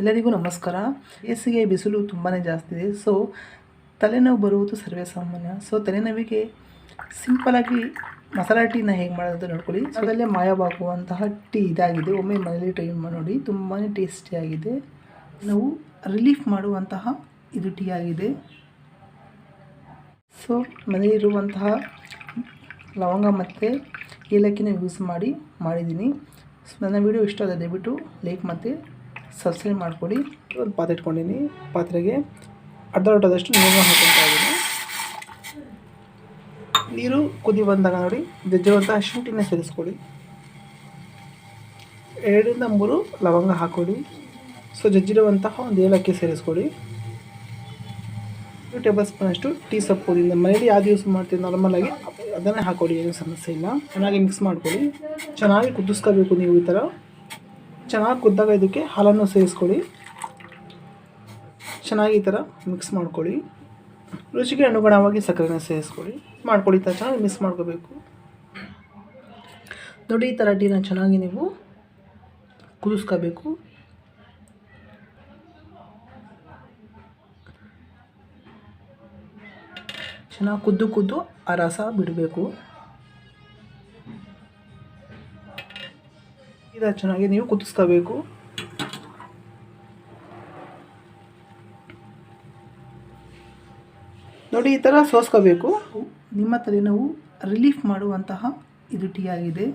ಎಲ್ಲರಿಗೂ ನಮಸ್ಕಾರ. ಬೇಸಿಗೆ ಬಿಸಿಲು ತುಂಬಾ ಜಾಸ್ತಿ ಇದೆ. ಸೊ ತಲೆನೋವು ಬರುವುದು ಸರ್ವೇ ಸಾಮಾನ್ಯ. ಸೊ ತಲೆನೋವಿಗೆ ಸಿಂಪಲಾಗಿ ಮಸಾಲ ಟೀನ ಹೇಗೆ ಮಾಡೋದು ನೋಡ್ಕೊಳ್ಳಿ. ಅದರಲ್ಲೇ ಮಾಯವಾಗುವಂತಹ ಟೀ ಇದಾಗಿದೆ. ಒಮ್ಮೆ ಮನೇಲಿ ಟ್ರೈ ಮಾಡಿ ನೋಡಿ. ತುಂಬಾ ಟೇಸ್ಟಿಯಾಗಿದೆ ನಾವು ರಿಲೀಫ್ ಮಾಡುವಂತಹ ಇದು ಟೀ ಆಗಿದೆ. ಸೊ ಮನೆಯಲ್ಲಿರುವಂತಹ ಲವಂಗ ಮತ್ತು ಏಲಕ್ಕಿನ ಯೂಸ್ ಮಾಡಿ ಮಾಡಿದ್ದೀನಿ. ಸೊ ನನ್ನ ವಿಡಿಯೋ ಇಷ್ಟ ಆದರೆ ದಯವಿಟ್ಟು ಲೈಕ್ ಮತ್ತು ಸಬ್ಸ್ಕ್ರೈಬ್ ಮಾಡಿಕೊಡಿ. ಒಂದು ಪಾತ್ರೆ ಇಟ್ಕೊಂಡಿನಿ. ಪಾತ್ರೆಗೆ ಅರ್ಧ ಲೋಟದಷ್ಟು ನೀರು ಹಾಕೊತಾ ಇದ್ದೀನಿ. ನೀರು ಕುದಿ ಬಂದಾಗ ನೋಡಿ ಜಜ್ಜಿರುವಂತಹ ಶುಂಠಿನ ಸೇರಿಸ್ಕೊಡಿ. ಎರಡರಿಂದ ಮೂರು ಲವಂಗ ಹಾಕೊಡಿ ಸೊ, ಜಜ್ಜಿರುವಂತಹ ಒಂದು ಏಲಕ್ಕಿ ಸೇರಿಸ್ಕೊಡಿ. ಟೂ ಟೇಬಲ್ ಸ್ಪೂನ್ ಅಷ್ಟು ಟೀ ಸೊಪ್ಪು ಇಲ್ಲ ಮನೇಲಿ ಯಾವ್ದು ಯೂಸ್ ಮಾಡ್ತೀವಿ ನಾರ್ಮಲ್ ಆಗಿ ಅದನ್ನೇ ಹಾಕೊಡಿ ಏನು ಸಮಸ್ಯೆ ಇಲ್ಲ. ಚೆನ್ನಾಗಿ ಮಿಕ್ಸ್ ಮಾಡ್ಕೊಳ್ಳಿ ಚೆನ್ನಾಗಿ ಕುದಿಸ್ಕೋಬೇಕು ನೀವು ಈ ಥರ. ಚೆನ್ನಾಗಿ ಕುದ್ದಾಗ ಇದಕ್ಕೆ ಹಾಲನ್ನು ಸೇರಿಸ್ಕೊಳ್ಳಿ. ಚೆನ್ನಾಗಿ ಈ ಥರ ಮಿಕ್ಸ್ ಮಾಡ್ಕೊಳ್ಳಿ. ರುಚಿಗೆ ಅನುಗುಣವಾಗಿ ಸಕ್ಕರೆನ ಸೇರಿಸ್ಕೊಳ್ಳಿ. ಮಾಡ್ಕೊಳ್ಳಿ ಈ ಮಿಕ್ಸ್ ಮಾಡ್ಕೋಬೇಕು. ನೋಡಿ ಈ ಥರ ಟೀನ ಚೆನ್ನಾಗಿ ನೀವು ಕುದಿಸ್ಕೋಬೇಕು. ಚೆನ್ನಾಗಿ ಕುದ್ದು ಕುದ್ದು ಆ ರಸ ಬಿಡಬೇಕು. ಇದು ಚೆನ್ನಾಗಿ ನೀವು ಕುದಿಸ್ಕೋಬೇಕು. ನೋಡಿ ಈ ಥರ ಸೋಸ್ಕೋಬೇಕು. ನಿಮ್ಮ ತಲೆನೋವು ರಿಲೀಫ್ ಮಾಡುವಂತಹ ಇದು ಟೀ ಆಗಿದೆ.